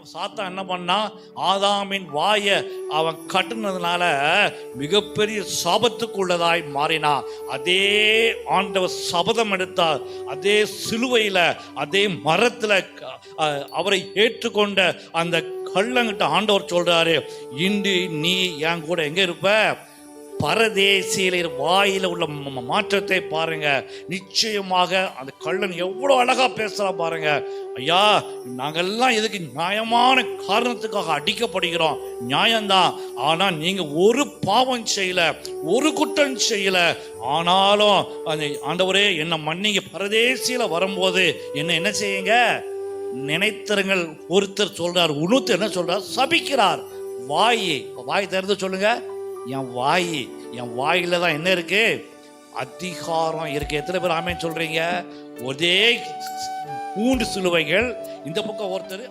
என்ன சாத்தா என்ன பண்ணா? ஆதாமின் வாயை அவன் கட்டுனதுனால மிகப்பெரிய சாபத்துக்குள்ளதாய் மாறினான் அதே ஆண்டவர் சபதம் எடுத்தார். அதே சிலுவையில் அதே மரத்தில் அவரை ஏற்றுக்கொண்ட அந்த கள்ளங்கிட்ட ஆண்டவர் சொல்றாரு இன்று நீ என் கூட எங்க இருப்ப? பரதேசியில வாயில உள்ள மாற்றத்தை பாருங்க. நிச்சயமாக அந்த கள்ளன் எவ்வளோ அழகா பேசுறா பாருங்க. ஐயா நாங்கெல்லாம் இதுக்கு நியாயமான காரணத்துக்காக அடிக்கப்படுகிறோம்? நியாயம்தான். ஆனா நீங்க ஒரு பாவம் செய்யல ஒரு குற்றம் செய்யல. ஆனாலும் அந்த ஆண்டவரே என்ன மன்னிங்க. பரதேசியில வரும்போது என்ன என்ன செய்யுங்க? நினைத்திருங்கள். ஒருத்தர் சொல்றார் உணுத்து என்ன சொல்றார்? சபிக்கிறார். வாய் வாய் திறந்து சொல்லுங்க. என் வாய் என் வாயில தான் என்ன இருக்கு? அதிகாரம் இருக்கு. எத்தனை பேர் ஆமேன்னு சொல்றீங்க? ஒரே பூண்டு சிலுவைகள். இந்த பக்கம் ஒருத்தர்